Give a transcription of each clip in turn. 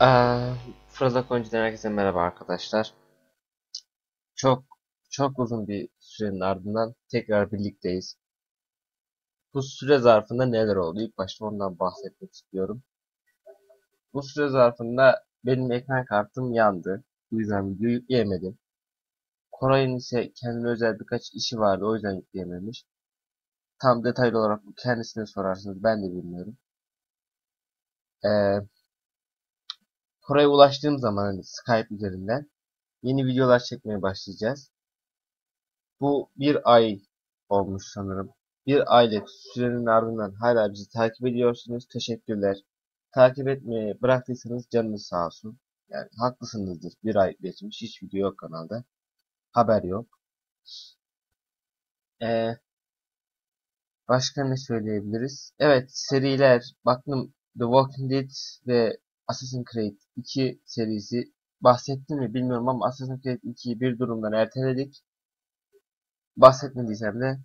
Ee, Fırıldak Oyuncu'dan herkese merhaba arkadaşlar. Çok çok uzun bir sürenin ardından tekrar birlikteyiz. Bu süre zarfında neler oldu? İlk başta ondan bahsetmek istiyorum. Bu süre zarfında benim ekran kartım yandı. Bu yüzden video yükleyemedim. Koray'ın ise kendine özel birkaç işi vardı. O yüzden yükleyememiş. Tam detaylı olarak kendisine sorarsınız. Ben de bilmiyorum. Ee, Koray'a ulaştığım zaman hani Skype üzerinden yeni videolar çekmeye başlayacağız. Bu bir ay olmuş sanırım. Bir aylık sürenin ardından hala bizi takip ediyorsunuz. Teşekkürler. Takip etmeyi bıraktıysanız canınız sağ olsun. Yani haklısınızdır. Bir ay geçmiş. Hiç video yok kanalda. Haber yok. Ee, başka ne söyleyebiliriz? Evet seriler. Baktım The Walking Dead ve Assassin's Creed 2 serisi bahsettim mi bilmiyorum ama Assassin's Creed 2'yi bir durumdan erteledik. Bahsetmediysem de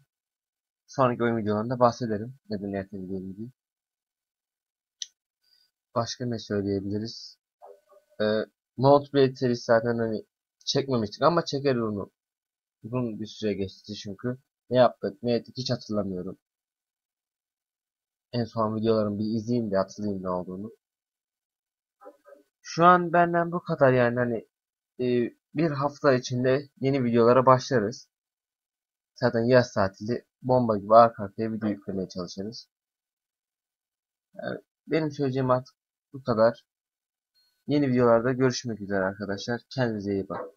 sonraki oyun videolarında bahsederim. Neden ertelediğimi. Başka ne söyleyebiliriz? Ee, Blade serisi zaten hani çekmemiştik ama çekeriz onu. Uzun bir süre geçti çünkü. Ne yaptık, ne ettik hiç hatırlamıyorum. En son videolarımı bir izleyeyim de hatırlayayım ne olduğunu. Şu an benden bu kadar yani hani e, bir hafta içinde yeni videolara başlarız. Zaten yaz tatili bomba gibi arka arkaya video yüklemeye çalışırız. Yani benim söyleyeceğim artık bu kadar. Yeni videolarda görüşmek üzere arkadaşlar. Kendinize iyi bakın.